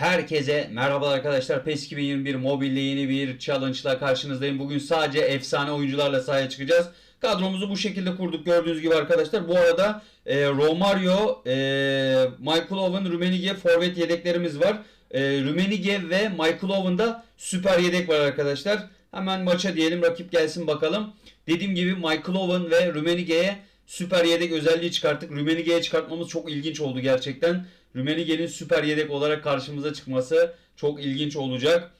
Herkese merhaba arkadaşlar. PES 2021 mobilde yeni bir challenge ile karşınızdayım. Bugün sadece efsane oyuncularla sahaya çıkacağız. Kadromuzu bu şekilde kurduk gördüğünüz gibi arkadaşlar. Bu arada e, Romario, e, Michael Owen, Rumenige forvet yedeklerimiz var. E, Rumenige ve Michael Owen'da süper yedek var arkadaşlar. Hemen maça diyelim rakip gelsin bakalım. Dediğim gibi Michael Owen ve Rumenige'ye süper yedek özelliği çıkarttık. Rumenige'ye çıkartmamız çok ilginç oldu gerçekten. Rumenige'nin süper yedek olarak karşımıza çıkması çok ilginç olacak.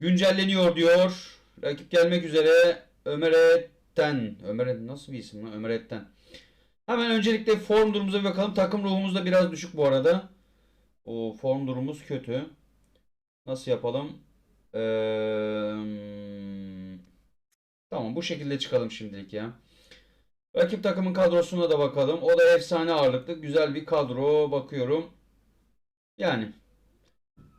Güncelleniyor diyor. Rakip gelmek üzere Ömer Etten. Ömer nasıl bir isim lan? Ömer Etten. Hemen öncelikle form durumumuza bir bakalım. Takım ruhumuz da biraz düşük bu arada. O form durumumuz kötü. Nasıl yapalım? Ee, tamam bu şekilde çıkalım şimdilik ya. Rakip takımın kadrosuna da bakalım. O da efsane ağırlıklı. Güzel bir kadro bakıyorum. Yani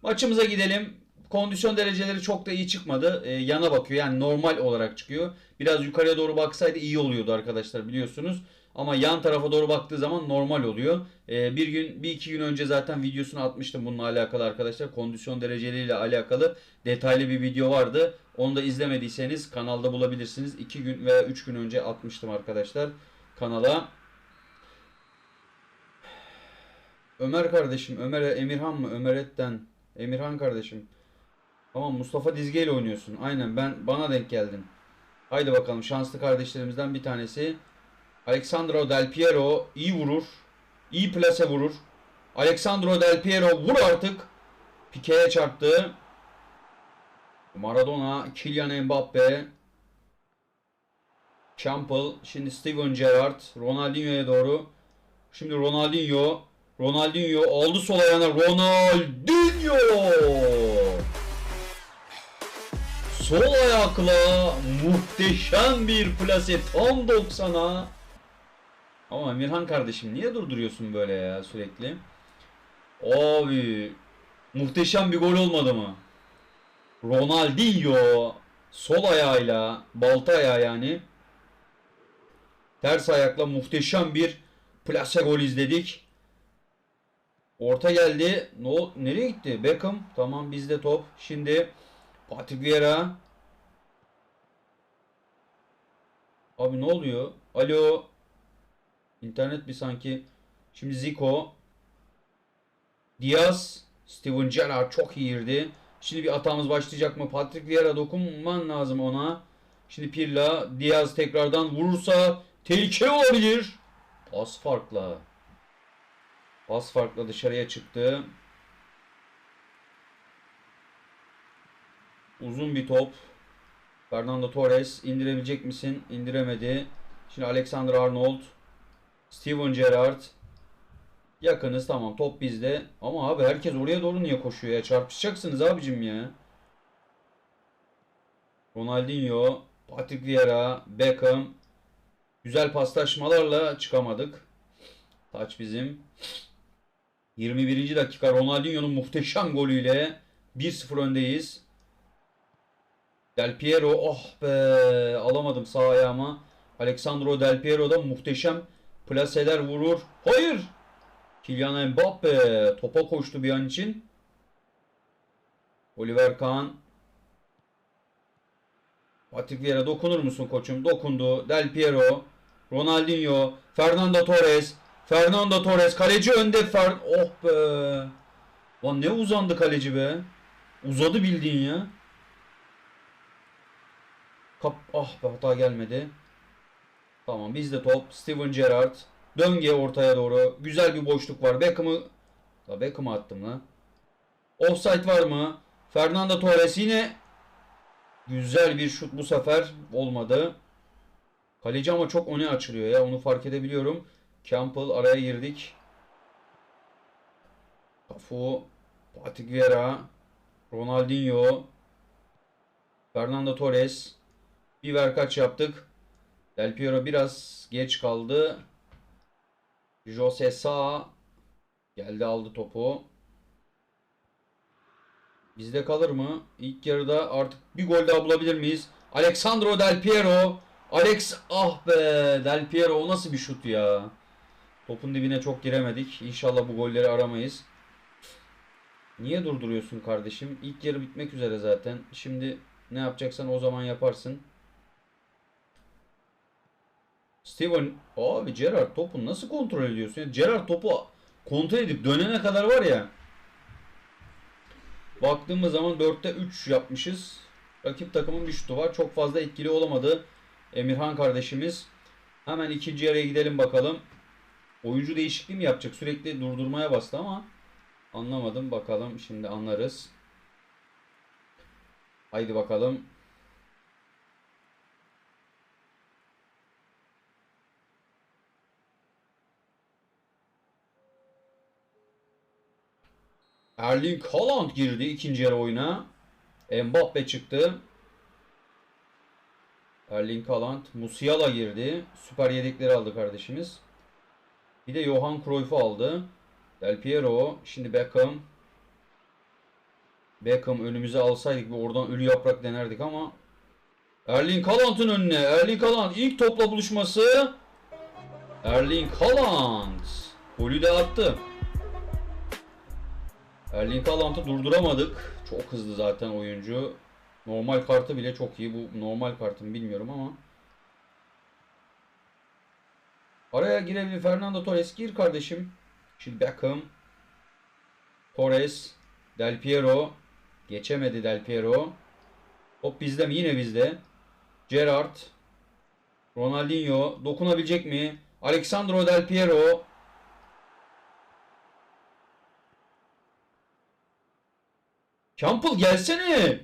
maçımıza gidelim. Kondisyon dereceleri çok da iyi çıkmadı. Ee, yana bakıyor. Yani normal olarak çıkıyor. Biraz yukarıya doğru baksaydı iyi oluyordu arkadaşlar biliyorsunuz. Ama yan tarafa doğru baktığı zaman normal oluyor. Ee, bir gün, bir iki gün önce zaten videosunu atmıştım bununla alakalı arkadaşlar. Kondisyon dereceleriyle alakalı detaylı bir video vardı. Onu da izlemediyseniz kanalda bulabilirsiniz. 2 gün veya 3 gün önce atmıştım arkadaşlar kanala. Ömer kardeşim, Ömer Emirhan mı? Ömer Etten. Emirhan kardeşim. Tamam Mustafa Dizge ile oynuyorsun. Aynen ben bana denk geldin. Haydi bakalım şanslı kardeşlerimizden bir tanesi. Alexandro Del Piero iyi vurur. İyi plase vurur. Alexandro Del Piero vur artık. Pique'ye çarptı. Maradona, Kylian Mbappe, Campbell, şimdi Steven Gerrard, Ronaldinho'ya doğru. Şimdi Ronaldinho, Ronaldinho aldı sol ayağına Ronaldinho! Sol ayakla muhteşem bir plase tam 90'a. Ama Emirhan kardeşim niye durduruyorsun böyle ya sürekli? Abi muhteşem bir gol olmadı mı? Ronaldinho sol ayağıyla balta ayağı yani ters ayakla muhteşem bir plase gol izledik. Orta geldi. No, nereye gitti? Beckham. Tamam bizde top. Şimdi Patrick Vieira. Abi ne oluyor? Alo. İnternet bir sanki. Şimdi Zico. Diaz. Steven Gerrard çok iyi girdi. Şimdi bir hatamız başlayacak mı? Patrick Vieira dokunman lazım ona. Şimdi Pirla. Diaz tekrardan vurursa tehlike olabilir. Pas farkla. Pas farkla dışarıya çıktı. Uzun bir top. Fernando Torres indirebilecek misin? İndiremedi. Şimdi Alexander Arnold. Steven Gerrard. Yakınız tamam top bizde. Ama abi herkes oraya doğru niye koşuyor ya? Çarpışacaksınız abicim ya. Ronaldinho, Patrick Vieira, Beckham. Güzel paslaşmalarla çıkamadık. Taç bizim. 21. dakika Ronaldinho'nun muhteşem golüyle 1-0 öndeyiz. Del Piero oh be alamadım sağ ayağıma. Alexandro Del Piero da muhteşem plaseler vurur. Hayır! Kylian Mbappe topa koştu bir an için. Oliver Kahn. Patrick Vieira dokunur musun koçum? Dokundu. Del Piero. Ronaldinho. Fernando Torres. Fernando Torres. Kaleci önde. Fer oh be. Lan ne uzandı kaleci be. Uzadı bildiğin ya. Kap ah be hata gelmedi. Tamam bizde top. Steven Gerrard. Dönge ortaya doğru. Güzel bir boşluk var. Beckham'ı La Beckham'ı attım lan. Offside var mı? Fernando Torres yine güzel bir şut bu sefer olmadı. Kaleci ama çok öne açılıyor ya. Onu fark edebiliyorum. Campbell araya girdik. Cafu, Patrick Vieira, Ronaldinho, Fernando Torres. Bir ver kaç yaptık. Del Piero biraz geç kaldı. Jose Sa geldi aldı topu. Bizde kalır mı? İlk yarıda artık bir gol daha bulabilir miyiz? Alexandro Del Piero. Alex ah be Del Piero o nasıl bir şut ya. Topun dibine çok giremedik. İnşallah bu golleri aramayız. Niye durduruyorsun kardeşim? İlk yarı bitmek üzere zaten. Şimdi ne yapacaksan o zaman yaparsın. Steven abi Gerrard topu nasıl kontrol ediyorsun? ya? Gerrard topu kontrol edip dönene kadar var ya. Baktığımız zaman 4'te 3 yapmışız. Rakip takımın bir şutu var. Çok fazla etkili olamadı. Emirhan kardeşimiz. Hemen ikinci yarıya gidelim bakalım. Oyuncu değişikliği mi yapacak? Sürekli durdurmaya bastı ama anlamadım. Bakalım şimdi anlarız. Haydi bakalım. Erling Haaland girdi ikinci yarı oyuna. Mbappe çıktı. Erling Haaland, Musiala girdi. Süper yedekleri aldı kardeşimiz. Bir de Johan Cruyff'u aldı. Del Piero, şimdi Beckham. Beckham önümüze alsaydık bir oradan ölü yaprak denerdik ama Erling Haaland'ın önüne. Erling Haaland ilk topla buluşması. Erling Haaland golü de attı. Erling Haaland'ı durduramadık. Çok hızlı zaten oyuncu. Normal kartı bile çok iyi. Bu normal kartım bilmiyorum ama. Araya girebilir Fernando Torres. Gir kardeşim. Şimdi Beckham. Torres. Del Piero. Geçemedi Del Piero. Top bizde mi? Yine bizde. Gerrard. Ronaldinho. Dokunabilecek mi? Alexandro Del Piero. Campbell gelsene.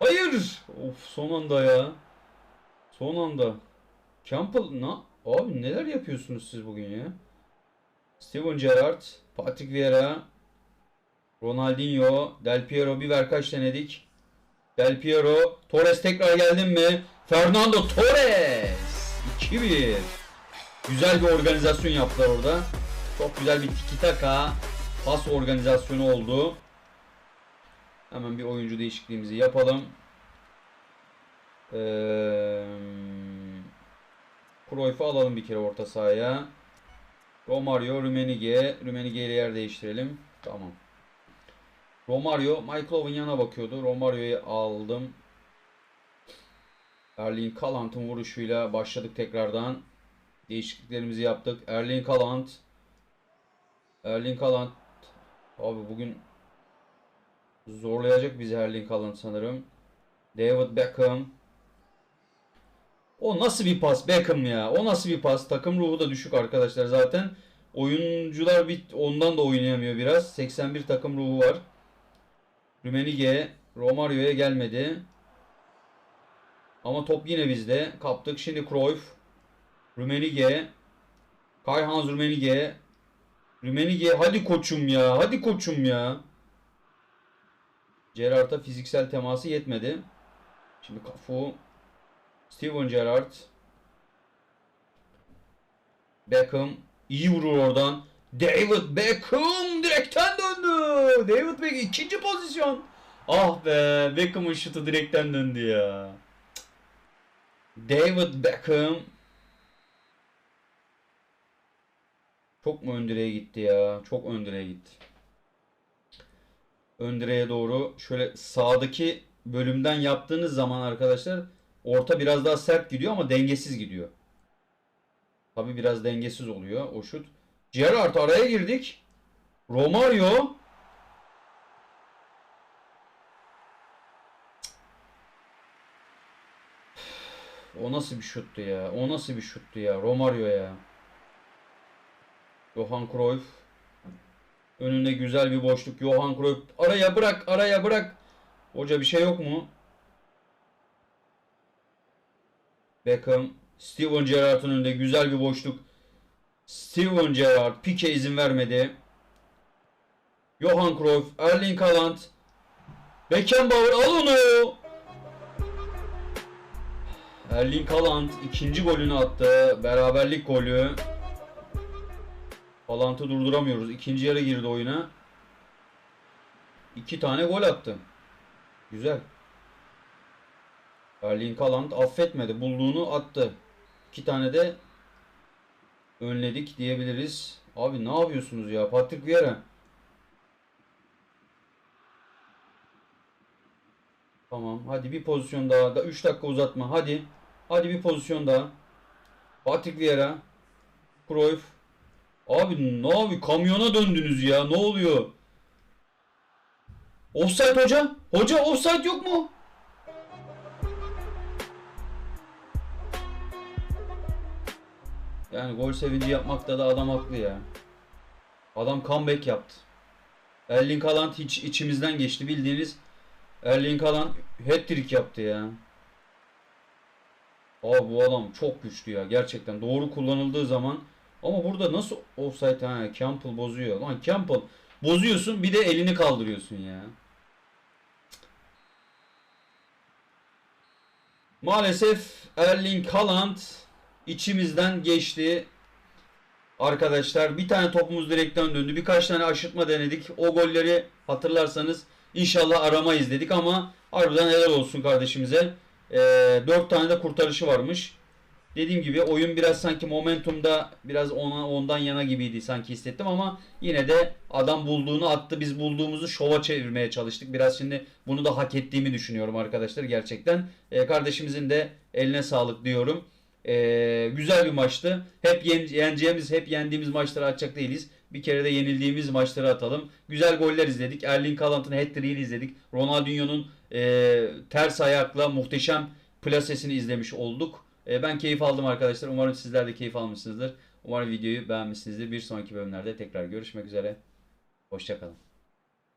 Hayır. Of son anda ya. Son anda. Campbell na abi neler yapıyorsunuz siz bugün ya? Steven Gerrard, Patrick Vieira, Ronaldinho, Del Piero bir ver kaç denedik. Del Piero, Torres tekrar geldin mi? Fernando Torres 2-1. Güzel bir organizasyon yaptılar orada. Çok güzel bir tiki taka pas organizasyonu oldu. Hemen bir oyuncu değişikliğimizi yapalım. Ee, alalım bir kere orta sahaya. Romario, Rumenige. Rumenige ile yer değiştirelim. Tamam. Romario, Michael Owen yana bakıyordu. Romario'yu aldım. Erling Haaland'ın vuruşuyla başladık tekrardan. Değişikliklerimizi yaptık. Erling Haaland. Erling Haaland. Abi bugün zorlayacak bizi Erling Haaland sanırım. David Beckham. O nasıl bir pas Beckham ya? O nasıl bir pas? Takım ruhu da düşük arkadaşlar zaten. Oyuncular bir ondan da oynayamıyor biraz. 81 takım ruhu var. Rumenige Romario'ya gelmedi. Ama top yine bizde. Kaptık. Şimdi Cruyff. Rumenige. Kayhan Rumenige. Rumenige hadi koçum ya. Hadi koçum ya. Gerrard'a fiziksel teması yetmedi. Şimdi Cafu. Steven Gerrard. Beckham iyi vurur oradan. David Beckham direkten döndü. David Beckham ikinci pozisyon. Ah be Beckham'ın şutu direkten döndü ya. David Beckham çok mu ön direğe gitti ya? Çok ön direğe gitti. Ön direğe doğru şöyle sağdaki bölümden yaptığınız zaman arkadaşlar orta biraz daha sert gidiyor ama dengesiz gidiyor. Tabi biraz dengesiz oluyor o şut. Gerrard araya girdik. Romario O nasıl bir şuttu ya? O nasıl bir şuttu ya? Romario ya. Johan Cruyff. Önünde güzel bir boşluk. Johan Cruyff. Araya bırak, araya bırak. Hoca bir şey yok mu? Beckham. Steven Gerrard'ın önünde güzel bir boşluk. Steven Gerrard. Pique izin vermedi. Johan Cruyff. Erling Haaland. Beckenbauer al onu. Erling Haaland ikinci golünü attı. Beraberlik golü. Haaland'ı durduramıyoruz. İkinci yarı girdi oyuna. İki tane gol attı. Güzel. Erling Haaland affetmedi. Bulduğunu attı. İki tane de önledik diyebiliriz. Abi ne yapıyorsunuz ya? Patrick Vieira. Tamam. Hadi bir pozisyon daha. Da 3 dakika uzatma. Hadi. Hadi bir pozisyon daha. Patrick Vieira. Cruyff. Abi ne abi kamyona döndünüz ya. Ne oluyor? Offside hoca. Hoca offside yok mu? Yani gol sevinci yapmakta da adam haklı ya. Adam comeback yaptı. Erling Haaland hiç içimizden geçti bildiğiniz. Erling Haaland hat-trick yaptı ya. Abi bu adam çok güçlü ya gerçekten. Doğru kullanıldığı zaman. Ama burada nasıl offside ha Campbell bozuyor. Lan Campbell bozuyorsun bir de elini kaldırıyorsun ya. Maalesef Erling Haaland içimizden geçti. Arkadaşlar bir tane topumuz direkten döndü. Birkaç tane aşırtma denedik. O golleri hatırlarsanız inşallah aramayız dedik ama harbiden helal olsun kardeşimize. Ee, 4 tane de kurtarışı varmış. Dediğim gibi oyun biraz sanki momentumda biraz ona ondan yana gibiydi sanki hissettim ama yine de adam bulduğunu attı. Biz bulduğumuzu şova çevirmeye çalıştık. Biraz şimdi bunu da hak ettiğimi düşünüyorum arkadaşlar gerçekten. Ee, kardeşimizin de eline sağlık diyorum. Ee, güzel bir maçtı. Hep yen- yeneceğimiz, hep yendiğimiz maçları atacak değiliz. Bir kere de yenildiğimiz maçları atalım. Güzel goller izledik. Erling Haaland'ın hat-trick'ini izledik. Ronaldinho'nun e, ters ayakla muhteşem plasesini izlemiş olduk. E, ben keyif aldım arkadaşlar. Umarım sizler de keyif almışsınızdır. Umarım videoyu beğenmişsinizdir. Bir sonraki bölümlerde tekrar görüşmek üzere. Hoşçakalın.